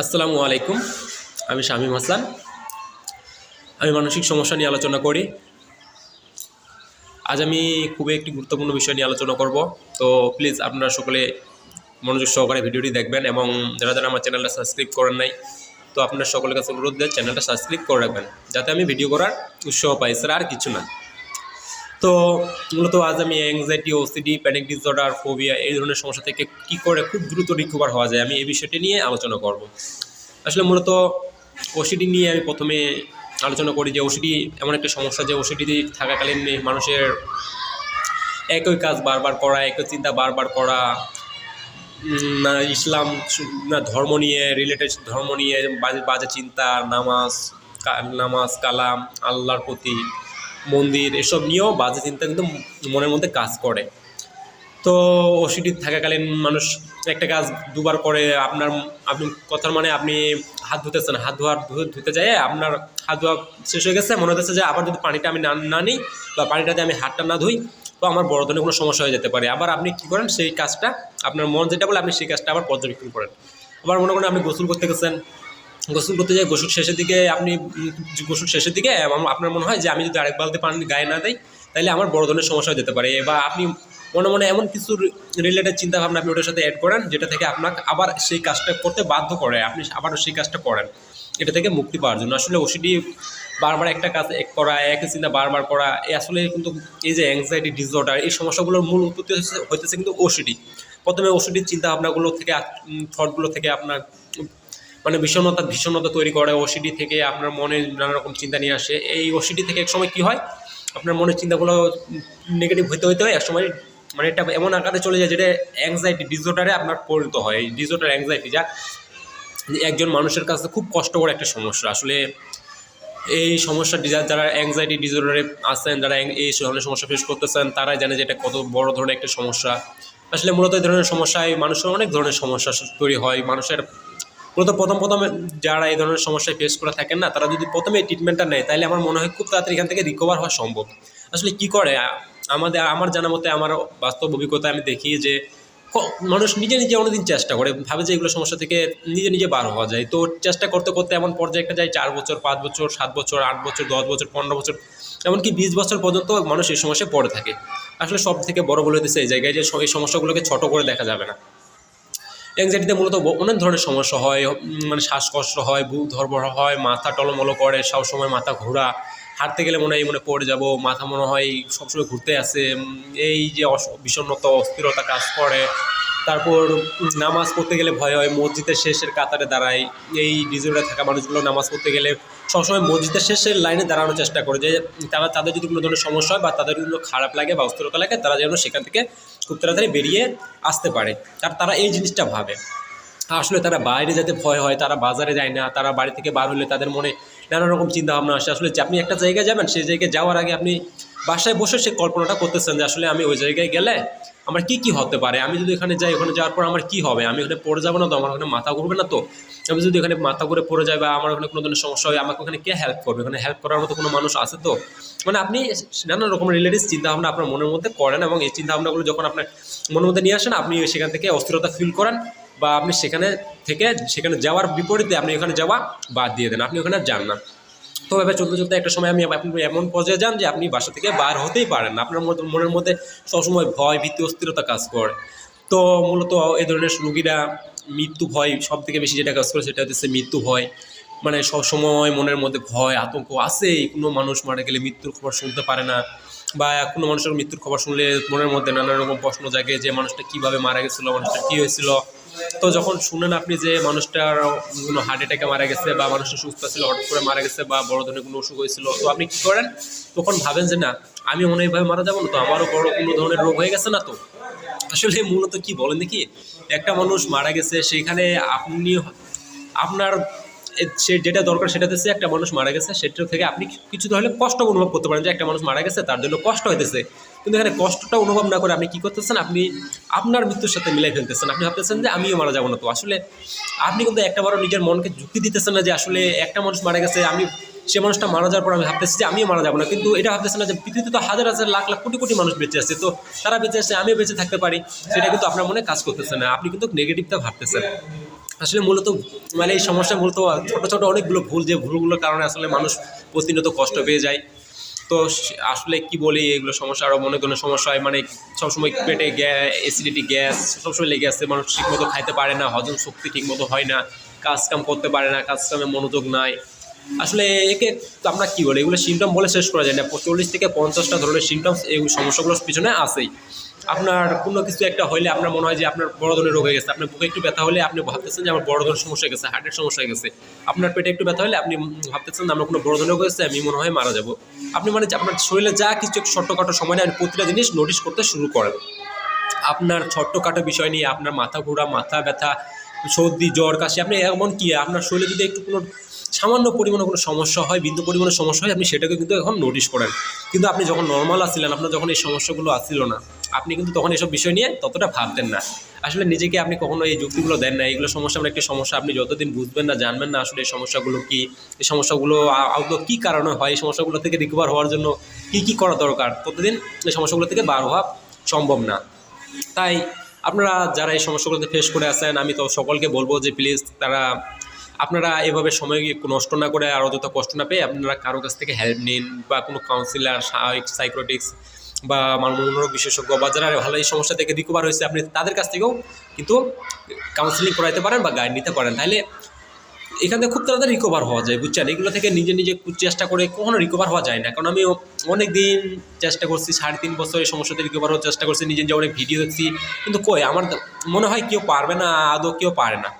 আসসালামু আলাইকুম। আমি শামীম হাসান। আমি মানসিক সমস্যা নিয়ে আলোচনা করি। আজ আমি খুবই একটি গুরুত্বপূর্ণ বিষয় নিয়ে আলোচনা করব। তো প্লিজ আপনারা সকলে মনোযোগ সহকারে ভিডিওটি দেখবেন এবং যারা যারা আমার চ্যানেলটা সাবস্ক্রাইব করেন নাই, তো আপনার সকলের কাছে অনুরোধ দেয় চ্যানেলটা সাবস্ক্রাইব করে রাখবেন। যাতে আমি ভিডিও করার উৎসাহ পাই স্যার আর কিছু না। তো মূলত আজ আমি anxiety OCD panic disorder phobia এই ধরনের সমস্যা থেকে কী করে খুব দ্রুত রিকভার হওয়া যায় আমি এই বিষয়টি নিয়ে আলোচনা করব। আসলে মূলত ওসিডি নিয়ে আমি প্রথমে আলোচনা করি যে ওসিডি এমন একটা সমস্যা যে ওসিডি থাকাকালীন মানুষের একই কাজ বারবার করা, একই চিন্তা বারবার করা না ইসলাম না ধর্ম নিয়ে রিলেটেড ধর্ম নিয়ে বাজে বাজে চিন্তা, নামাজ নামাজ, কালাম, আল্লাহর প্রতি মন্দির, এসব নিয়েও বাজে চিন্তা কিন্তু মনের মধ্যে কাজ করে। তো ওসিডি থাকাকালীন মানুষ একটা কাজ দুবার করে, আপনার, আপনি কথার মানে আপনি হাত ধুতেছেন, হাত ধোয়ার ধুতে যায় আপনার হাত ধোয়া শেষ হয়ে গেছে, মনে হচ্ছে যে আবার যদি পানিটা আমি না না নিই বা পানিটা পানিটাতে আমি হাতটা না ধুই, তো আমার বড় ধরনের কোনো সমস্যা হয়ে যেতে পারে। আবার আপনি কী করেন, সেই কাজটা আপনার মন যেটা বলে আপনি সেই কাজটা আবার পর্যবেক্ষণ করেন। আবার মনে করেন আপনি গোসল করতে গেছেন গোসল করতে যাই, গোসল শেষের দিকে আপনি গোসল শেষের দিকে আপনার মনে হয় যে আমি যদি আরেক বালতি পানি গায়ে না দিই, তাহলে আমার বড় ধরনের সমস্যা হয়ে যেতে পারে। বা আপনি মনে মনে এমন কিছু রিলেটেড চিন্তাভাবনা আপনি ওটার সাথে অ্যাড করেন, যেটা থেকে আপনাকে আবার সেই কাজটা করতে বাধ্য করে, আপনি আবারও সেই কাজটা করেন। এটা থেকে মুক্তি পাওয়ার জন্য। আসলে ওসিডি বারবার একটা কাজ এক করা একই চিন্তা বারবার করা, এ আসলে কিন্তু এই যে অ্যাংজাইটি ডিসঅর্ডার এই সমস্যাগুলোর মূল উৎপত্তি হইতেছে কিন্তু ওসিডি প্রথমে ওসিডির চিন্তা ভাবনাগুলো থেকে থটগুলো থেকে আপনার মানে বিষণ্ণতা, ভীষণতা তৈরি করে ওসিডি থেকে আপনার মনে নানা রকম চিন্তা নিয়ে আসে। এই ওসিডি থেকে এক সময় কি হয়? আপনার মনের চিন্তাগুলো নেগেটিভ হইতে হইতে হয়। এক সময় মানে এটা এমন আকারে চলে যায় যেটা অ্যাংজাইটি ডিসঅর্ডারে আপনার পরিণত হয়। এই ডিসঅর্ডার অ্যাংজাইটি যা একজন মানুষের কাছে খুব কষ্টকর একটা সমস্যা। আসলে এই সমস্যা যারা অ্যাংজাইটি ডিসঅর্ডারে আছেন, যারা এই ধরনের সমস্যা ফেস করতেছেন, তারাই জানে যে এটা কত বড় ধরনের একটা সমস্যা। আসলে মূলত এই ধরনের সমস্যায় মানুষের অনেক ধরনের সমস্যা তৈরি হয়। মানুষের মূলত প্রথম প্রথমে যারা এই ধরনের সমস্যায় ফেস করে থাকেন না, তারা যদি প্রথমে এই ট্রিটমেন্টটা নেয়, তাহলে আমার মনে হয় খুব তাড়াতাড়ি এখান থেকে রিকভার হওয়া সম্ভব। আসলে কি করে? আমাদের, আমার জানা মতে আমার বাস্তব অভিজ্ঞতা আমি দেখি যে মানুষ নিজে নিজে অনেকদিন চেষ্টা করে, ভাবে যে এগুলো সমস্যা থেকে নিজে নিজে বার হওয়া যায়। তো চেষ্টা করতে করতে এমন পর্যায়ে একটা যায়, চার বছর, পাঁচ বছর, সাত বছর, আট বছর, দশ বছর, পনেরো বছর, এমনকি বিশ বছর পর্যন্ত মানুষ এই সমস্যায় পড়ে থাকে। আসলে সব থেকে বড় বলে দিচ্ছে এই জায়গায় যে, এই সমস্যাগুলোকে ছোট করে দেখা যাবে না। অ্যাংজাইটিতে মূলত অনেক ধরনের সমস্যা হয় মানে শ্বাসকষ্ট হয়, বুক ধরবড় হয়, মাথা টলমলো করে সব সময় মাথা ঘোরা, হাঁটতে গেলে মনে হয় মনে পড়ে যাব, মাথা মনে হয় সবসময় ঘুরতে আসে এই যে বিষণ্ণতা, অস্থিরতা কাজ করে, তারপর নামাজ পড়তে গেলে ভয় হয়, মসজিদের শেষের কাতারে দাঁড়ায়, এই ডিজোরে থাকা মানুষগুলো নামাজ পড়তে গেলে সবসময় মসজিদের শেষের লাইনে দাঁড়ানোর চেষ্টা করে যে, তারা, তাদের যদি কোনো ধরনের সমস্যা হয় বা তাদের কোনো খারাপ লাগে বা অস্থিরতা লাগে, তারা যেন সেখান থেকে খুব তাড়াতাড়ি বেরিয়ে আসতে পারে। আর তারা এই জিনিসটা ভাবে। আসলে তারা বাইরে যাতে ভয় হয়, তারা বাজারে যায় না, তারা বাড়ি থেকে বার হলে তাদের মনে নানা রকম চিন্তা ভাবনা আসে। আসলে আপনি একটা জায়গায় যাবেন, সেই জায়গায় যাওয়ার আগে আপনি বাসায় বসে সে কল্পনাটা করতেছেন যে আসলে আমি ওই জায়গায় গেলে আমার কি কি হতে পারে? আমি যদি এখানে যাই, ওখানে যাওয়ার পর আমার কি হবে? আমি ওখানে পড়ে যাব না তো? আমার ওখানে মাথা ঘুরবে না তো? আমি যদি এখানে মাথা ঘুরে পড়ে যাই বা আমার ওখানে কোনো ধরনের সমস্যা হয়, আমাকে ওখানে কে হেল্প করবে? ওখানে হেল্প করার মতো কোনো মানুষ আছে তো? মানে আপনি নানা রকম রিলেটিভ চিন্তাভাবনা আপনার মনের মধ্যে করেন এবং এই চিন্তাভাবনাগুলো যখন আপনার মনের মধ্যে নিয়ে আসেন, আপনি সেখান থেকে অস্থিরতা ফিল করেন বা আপনি সেখানে থেকে, সেখানে যাওয়ার বিপরীতে আপনি ওখানে যাওয়া বাদ দিয়ে দেন। আপনি ওখানে যান না। তো এবার চলতে চলতে একটা সময় আমি আপনি এমন পর্যায়ে যান যে আপনি বাসা থেকে বার হতেই পারেন আপনার মধ্যে মনের মধ্যে সবসময় ভয়, ভীতি, অস্থিরতা কাজ করে। তো মূলত এই ধরনের রুগীরা মৃত্যু ভয় সব থেকে বেশি যেটা কাজ করে সেটা হচ্ছে মৃত্যু ভয়। মানে সবসময় মনের মধ্যে ভয়, আতঙ্ক আছেই। কোনো মানুষ মারা গেলে মৃত্যুর খবর শুনতে পারে না। বা কোনো মানুষের মৃত্যুর খবর শুনলে মনের মধ্যে নানা রকম প্রশ্ন জাগে যে, মানুষটা কীভাবে মারা গেছিল? মানুষটা কী হয়েছিল? তো যখন শুনেন আপনি যে মানুষটার কোনো হার্ট অ্যাটাকে মারা গেছে বা মানুষটা সুস্থ ছিল, হঠাৎ করে মারা গেছে বা বড় ধরনের কোনো অসুখ হয়েছিল, তো আপনি কী করেন? তখন ভাবেন যে না, আমি এইভাবে মারা যাব না তো, আমারও বড় কোনো ধরনের রোগ হয়ে গেছে না তো? আসলে মূলত কি বলেন দেখি, একটা মানুষ মারা গেছে, সেখানে আপনি আপনার সে যেটা দরকার সেটা হচ্ছে একটা মানুষ মারা গেছে সেটা থেকে আপনি কিছু হলে কষ্ট অনুভব করতে পারেন যে একটা মানুষ মারা গেছে, তার জন্য কষ্ট হইতেছে। কিন্তু এখানে কষ্টটা অনুভব না করে আপনি কি করতেছেন? আপনি আপনার মৃত্যুর সাথে মিলাই ফেলতেছেন। আপনি ভাবতেছেন যে আমিও মারা যাব না তো। আসলে আপনি কিন্তু একটা বারও নিজের মনকে যুক্তি দিতেছেন না যে আসলে একটা মানুষ মারা গেছে, আমি সে মানুষটা মারা যাওয়ার পর আমি ভাবতেছি যে আমিও মারা যাব না। কিন্তু এটা ভাবতেছে না যে পৃথিবীতে তো হাজার হাজার, লাখ লাখ, কোটি কোটি মানুষ বেঁচে আছে। তো তারা বেঁচে আছে, আমিও বেঁচে থাকতে পারি, সেটা কিন্তু আপনার মনে কাজ করতেছে না। আপনি কিন্তু নেগেটিভটা ভাবতেছেন। আসলে মূলত মানে এই সমস্যা মূলত ছোটো ছোটো অনেকগুলো ভুল, যে ভুলগুলোর কারণে আসলে মানুষ প্রতিনিয়ত কষ্ট পেয়ে যায়। তো আসলে কি বলি, এগুলো সমস্যা আরও মনে কোনো সমস্যা হয় মানে সবসময় পেটে গ্যাস অ্যাসিডিটি গ্যাস সবসময় লেগে আসছে মানুষ ঠিকমতো খাইতে পারে না, হজম শক্তি ঠিকমতো হয় না কাজ কাম করতে পারে না কাজ কামে মনোযোগ নাই। আসলে একে আমরা কী বলি, এগুলো সিমটম বলে শেষ করা যায় না, চল্লিশ থেকে পঞ্চাশটা ধরনের সিমটমস এই সমস্যাগুলোর পিছনে আসেই আপনার কোনো কিছু একটা হলে আপনার মনে হয় যে আপনার বড় ধরনের রোগ হয়ে গেছে, আপনার বুকে একটু ব্যথা হলে আপনি ভাবতেছেন যে আমার বড় ধরনের সমস্যা হয়ে গেছে হার্টের সমস্যা হয়ে গেছে, আপনার পেটে একটু ব্যথা হলে আপনি ভাবতেছেন আমার কোনো বড় ধরনের রোগ হয়েছে, আমি মনে হয় মারা যাব। আপনি মানে আপনার শরীরে যা কিছু ছোট্টখাটো সময় নিয়ে প্রতিটা জিনিস নোটিশ করতে শুরু করেন। আপনার ছোট্টখাটো বিষয় নিয়ে, আপনার মাথা ঘোরা, মাথা ব্যথা, সর্দি, জ্বর, কাশি, আপনি এমন কি, আপনার শরীরে যদি একটু কোনো সামান্য পরিমাণে কোনো সমস্যা হয়, বিন্দু পরিমাণে সমস্যা হয়, আপনি সেটাকে কিন্তু এখন নোটিশ করেন। কিন্তু আপনি যখন নর্মাল আসছিলেন আপনার যখন এই সমস্যাগুলো আসছিল না, আপনি কিন্তু তখন এসব বিষয় নিয়ে ততটা ভাবতেন না। আসলে নিজেকে আপনি কখনো এই যুক্তিগুলো দেন না, এগুলো সমস্যা আমার একটি সমস্যা, আপনি যতদিন বুঝবেন না, জানবেন না আসলে এই সমস্যাগুলো কী, এই সমস্যাগুলো আ- আদৌ কী কারণে হয়, এই সমস্যাগুলো থেকে রিকভার হওয়ার জন্য কী কী করা দরকার, ততদিন এই সমস্যাগুলো থেকে বার হওয়া সম্ভব না। তাই আপনারা যারা এই সমস্যাগুলোতে ফেস করে আছেন, আমি তো সকলকে বলব যে প্লিজ তারা আপনারা এভাবে সময় নষ্ট না করে আর অযথা কষ্ট না পেয়ে আপনারা কারও কাছ থেকে হেল্প নিন বা কোনো কাউন্সিলার সাইকোটিক্স বা মনোরোগ বিশেষজ্ঞ বা যারা ভালো এই সমস্যা থেকে রিকভার হয়েছে, আপনি তাদের কাছ থেকেও কিন্তু কাউন্সিলিং করাইতে পারেন বা গাইড নিতে পারেন। তাহলে এখান থেকে খুব তাড়াতাড়ি রিকভার হওয়া যায়, বুঝছেন? এগুলো থেকে নিজে নিজে চেষ্টা করে কখনো রিকভার হওয়া যায় না। কারণ আমি অনেক দিন চেষ্টা করছি, সাড়ে তিন বছর এই সমস্যা থেকে রিকভার হওয়ার চেষ্টা করছি, নিজে নিজে অনেক ভিডিও দেখছি। কিন্তু কই? আমার মনে হয় কেউ পারবে না, আদৌ কেউ পারে না।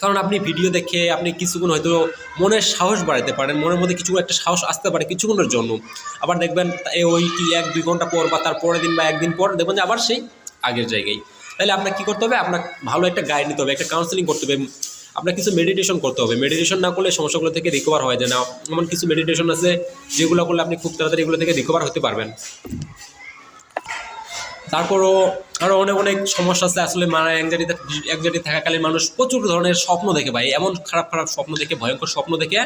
কারণ আপনি ভিডিও দেখে আপনি কিছুক্ষণ হয়তো মনের সাহস বাড়াতে পারেন, মনের মধ্যে কিছু একটা সাহস আসতে পারে কিছুক্ষণের জন্য। আবার দেখবেন ওই কি এক, দুই ঘণ্টা পর বা তার পরের দিন বা একদিন পর দেখবেন যে আবার সেই আগের জায়গায়। তাহলে আপনার কী করতে হবে? আপনার ভালো একটা গাইড নিতে হবে, একটা কাউন্সেলিং করতে হবে আপনার কিছু মেডিটেশন করতে হবে। মেডিটেশন না করলে সমস্যাগুলো থেকে রিকভার হয় যায় না। এমন কিছু মেডিটেশন আছে যেগুলো করলে আপনি খুব তাড়াতাড়ি এগুলো থেকে রিকভার হতে পারবেন। তারপরও আরও অনেক অনেক সমস্যা আছে। আসলে মানে অ্যাংজাইটিতে অ্যাংজাইটি থাকাকালীন মানুষ প্রচুর ধরনের স্বপ্ন দেখে ভাই। এমন খারাপ খারাপ স্বপ্ন দেখে, ভয়ঙ্কর স্বপ্ন দেখে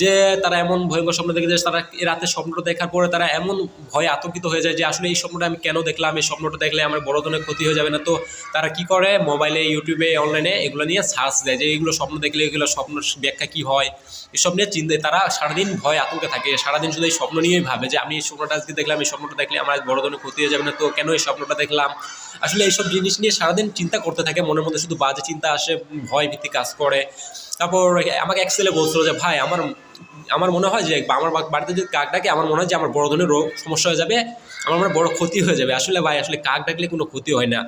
যে তারা এমন ভয়ঙ্কর স্বপ্ন দেখে যে তারা রাতে স্বপ্নটা দেখার পরে তারা এমন ভয় আতঙ্কিত হয়ে যায় যে আসলে এই স্বপ্নটা আমি কেন দেখলাম? এই স্বপ্নটা দেখলে আমার বড় ধরনের ক্ষতি হয়ে যাবে না। তো তারা কি করে? মোবাইলে, ইউটিউবে, অনলাইনে এগুলো নিয়ে সার্চ দেয় যে এগুলো স্বপ্ন দেখলে এগুলো স্বপ্ন ব্যাখ্যা কী হয়? এসব নিয়ে চিন্তায় তারা সারাদিন ভয় আতঙ্কে থাকে। সারাদিন শুধু এই স্বপ্ন নিয়েই ভাবে যে আমি এই স্বপ্নটা আজকে দেখলাম, এই স্বপ্নটা দেখলে আমার বড় ধরনের ক্ষতি হয়ে যাবে না। তো কেন এই স্বপ্নটা দেখলাম? আসলে এইসব জিনিস নিয়ে সারাদিন চিন্তা করতে থাকে। মনের মধ্যে শুধু বাজে চিন্তা আসে, ভয় ভীতি কাজ করে। তারপর আমাকে এক ছেলে বলছিল যে, ভাই, আমার আমার মনে হয় যে আমার বাড়িতে যদি কাক ডাকে, আমার মনে হয় যে আমার বড় ধরনের রোগ সমস্যা হয়ে যাবে, আমার মনে বড় ক্ষতি হয়ে যাবে। আসলে ভাই, আসলে কাক ডাকলে কোনো ক্ষতি হয় না।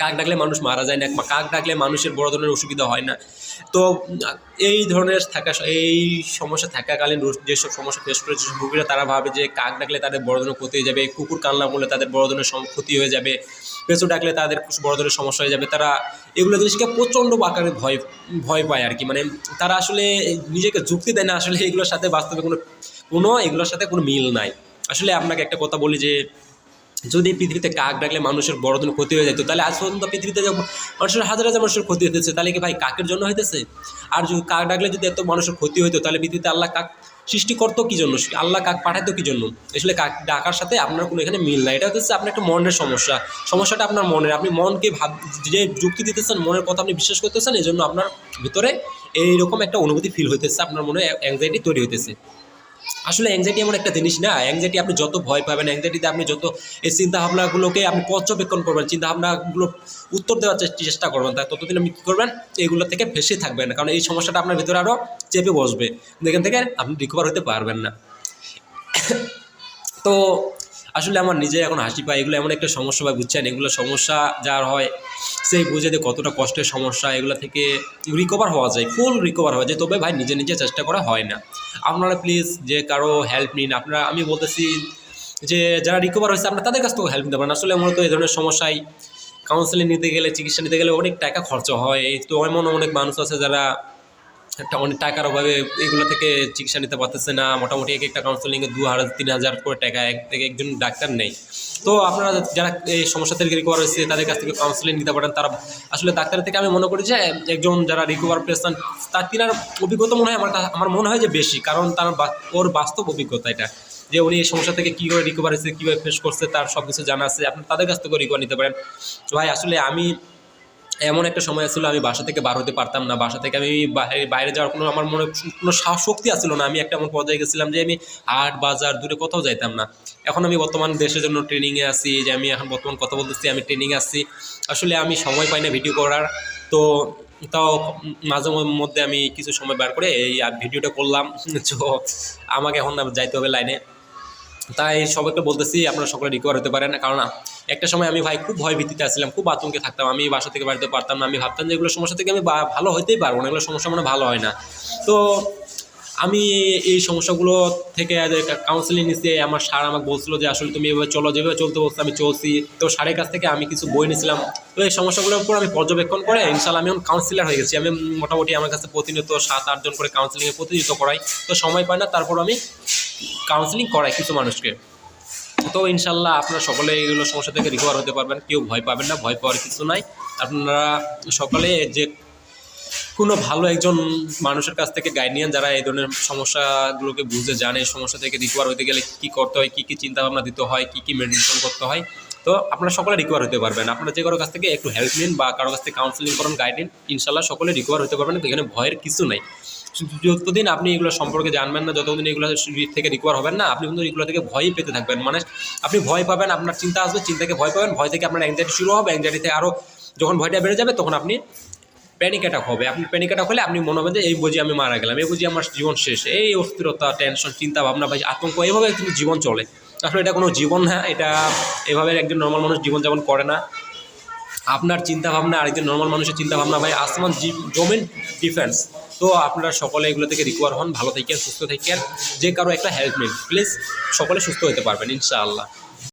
কাক ডাকলে মানুষ মারা যায় না, কাক ডাকলে মানুষের বড় ধরনের অসুবিধা হয় না। তো, এই ধরনের থাকা, এই সমস্যা থাকাকালীন যেসব সমস্যা ফেস করে যেসব রোগীরা, তারা ভাবে যে কাক ডাকলে তাদের বড় ধরনের ক্ষতি হয়ে যাবে, কুকুর কান্না করলে তাদের বড় ধরনের ক্ষতি হয়ে যাবে, পেঁচু ডাকলে তাদের বড় ধরনের সমস্যা হয়ে যাবে, তারা এগুলো জিনিসকে প্রচণ্ড আকারে ভয় ভয় পায় আর কি মানে তারা আসলে নিজেকে যুক্তি দেয় না, আসলে এগুলোর সাথে বাস্তবে কোনো কোনো এগুলোর সাথে কোনো মিল নাই। আসলে আপনাকে একটা কথা বলি যে যদি পৃথিবীতে কাক ডাকলে মানুষের বড় ক্ষতি হয়ে যেত, তাহলে আজ পর্যন্ত পৃথিবীতে মানুষের হাজার হাজার মানুষের ক্ষতি হতেছে তাহলে কি ভাই কাকের জন্য হইতেছে? আর যদি কাক ডাকলে যদি এত মানুষের ক্ষতি হইতো, তাহলে পৃথিবীতে আল্লাহ কাক সৃষ্টি করতো কী জন্য? আল্লাহ কাক পাঠাতো কী জন্য? আসলে কাক ডাকার সাথে আপনার কোনো এখানে মিল নাই। এটা হচ্ছে আপনার একটা মনের সমস্যা। সমস্যাটা আপনার মনের। আপনি মনকে ভাব, যে যুক্তি দিতেছেন, মনের কথা আপনি বিশ্বাস করতেছেন এই জন্য আপনার ভিতরে এইরকম একটা অনুভূতি ফিল হইতেছে, আপনার মনে অ্যাংজাইটি তৈরি হইতেছে। আসলে অ্যাংজাইটি এমন একটা জিনিস না অ্যাংজাইটি আপনি যত ভয় পাবেন অ্যাংজাইটিতে আপনি যত এই চিন্তাভাবনাগুলোকে আপনি পর্যবেক্ষণ করবেন, চিন্তাভাবনাগুলো উত্তর দেওয়ার চেষ্টা করবেন তাই ততদিন আপনি কী করবেন? এইগুলো থেকে ভেসে থাকবেন, কারণ এই সমস্যাটা আপনার ভিতরে আরও চেপে বসবে এখান থেকে আপনি রিকভার হতে পারবেন না। তো আসলে আমার নিজে এখন হাসি পায়, এগুলো এমন একটা সমস্যা বা বুঝছেন? এগুলো সমস্যা যার হয়, সেই বুঝে যে কতটা কষ্টের সমস্যা, এগুলো থেকে রিকভার হওয়া যায় ফুল রিকভার হওয়া যায়। তবে ভাই, নিজে নিজে চেষ্টা করা হয় না। আপনারা প্লিজ যে কারও হেল্প নিন, আপনারা, আমি বলতেছি যে যারা রিকভার হয়েছে আপনারা তাদের কাছ থেকেও হেল্প নিতে পারেন। আসলে মূলত এই ধরনের সমস্যায় কাউন্সেলিং নিতে গেলে, চিকিৎসা নিতে গেলে অনেক টাকা খরচ হয়। তো এমন অনেক মানুষ আছে যারা একটা অনেক টাকার অভাবে এগুলো থেকে চিকিৎসা নিতে পারতেছে না। মোটামুটি এক একটা কাউন্সেলিংয়ে দু হাজার, তিন হাজার করে টাকা। এক থেকে একজন ডাক্তার নেই। তো আপনারা যারা এই সমস্যা থেকে রিকভার হয়েছে, তাদের কাছ থেকে কাউন্সেলিং নিতে পারেন। তারা আসলে ডাক্তারের থেকে আমি মনে করি যে, একজন যারা রিকভার পেশেন্ট তার তিনার অভিজ্ঞতা মনে হয় আমার আমার মনে হয় যে বেশি। কারণ তার ওর বাস্তব অভিজ্ঞতা এটা। যে উনি এই সমস্যা থেকে কীভাবে রিকভার হয়েছে, কীভাবে ফেস করছে, তার সব কিছু জানা আছে। আপনি তাদের কাছ থেকে রিকভার নিতে পারেন। ভাই, আসলে আমি এমন একটা সময় ছিল আমি বাসা থেকে বার হতে পারতাম না। বাসা থেকে আমি বাইরে বাইরে যাওয়ার কোনো আমার মনে কোনো শক্তি আসছিল না। আমি একটা এমন পর্যায়ে গেছিলাম যে আমি হাট, বাজার দূরে কোথাও যাইতাম না। এখন আমি বর্তমান দেশের জন্য ট্রেনিংয়ে আছি, যে আমি এখন বর্তমান কথা বলতেছি, আমি ট্রেনিংয়ে আছি। আসলে আমি সময় পাই না ভিডিও করার। তো তাও মাঝে মধ্যে আমি কিছু সময় বার করে এই ভিডিওটা করলাম। তো আমাকে এখন যাইতে হবে লাইনে। তাই সবাইকে বলতেছি, আপনারা সকলে রিকভার হতে পারেন। কারণ একটা সময় আমি ভাই খুব ভয় ভীতিতে আসছিলাম খুব আতঙ্কে থাকতাম। আমি বাসা থেকে বাড়িতে পারতাম না, আমি ভাবতাম যে এগুলো সমস্যা থেকে আমি ভালো হতেই পারব না, এগুলো সমস্যা মানে ভালো হয় না। তো আমি এই সমস্যাগুলো থেকে কাউন্সিলিং নিতে আমার স্যার আমাকে বলছিল যে, আসলে তুমি এভাবে চলো, যেভাবে চলতে বলছো, আমি চলছি। তো স্যারের কাছ থেকে আমি কিছু বই নিয়েছিলাম তো এই সমস্যাগুলোর উপর আমি পর্যবেক্ষণ করে ইনশাল্লাহ আমি এখন কাউন্সিলার হয়ে গেছি। আমি মোটামুটি আমার কাছে প্রতিনিয়ত সাত আটজন করে কাউন্সিলিংয়ে প্রতিনিয়ত করাই। তো সময় পাই না তারপর আমি কাউন্সিলিং করাই কিছু মানুষকে। তো ইনশাল্লাহ আপনারা সকলে এইগুলো সমস্যা থেকে রিকভার হতে পারবেন, কেউ ভয় পাবেন না, ভয় পাওয়ার কিছু নাই। আপনারা সকলে যে কোনো ভালো একজন মানুষের কাছ থেকে গাইড নিয়েন যারা এই ধরনের সমস্যাগুলোকে বুঝে জানে সমস্যা থেকে রিকভার হতে গেলে কী করতে হয়, কী কী চিন্তাভাবনা দিতে হয়, কী কী মেডিটেশন করতে হয়, তো আপনারা সকলে রিকভার হতে পারবেন। আপনারা যে কারও কাছ থেকে একটু হেল্প নিন বা কারোর কাছ থেকে কাউন্সিলিং করুন গাইড নিন, ইনশাল্লাহ সকলে রিকভার হতে পারবেন, এখানে ভয়ের কিছু নেই। যতদিন আপনি এগুলো সম্পর্কে জানবেন না, যতদিন এগুলো থেকে রিকভার হবেন না, আপনি কিন্তু এগুলো থেকে ভয়ই পেতে থাকবেন। মানে আপনি ভয় পাবেন, আপনার চিন্তা আসবে চিন্তাকে ভয় পাবেন, ভয় থেকে আপনার অ্যাংজাইটি শুরু হবে অ্যাংজাইটিতে আরও যখন ভয়টা বেড়ে যাবে, তখন আপনি প্যানিক অ্যাটাক হবে। আপনি প্যানিক অ্যাটাক হলে আপনি মনে হবে যে এই বুঝি আমি মারা গেলাম, এই বুঝি আমার জীবন শেষ, এই অস্থিরতা টেনশন চিন্তা ভাবনা বা আতঙ্ক এইভাবে কিন্তু জীবন চলে। আসলে এটা কোনো জীবন না, এটা এভাবে একজন নর্মাল মানুষ জীবনযাপন করে না। আপনার চিন্তাভাবনা আরেকজন নর্মাল মানুষের চিন্তাভাবনা ভাই, আসমান জমিন ডিফেন্স তো আপনারা সকলে এগুলো থেকে রিকোয়ার হন, ভালো থাকেন, সুস্থ থাকেন। যে কারও একটা হেল্প নিন প্লিজ সকলে সুস্থ হতে পারবেন, ইনশাআল্লাহ।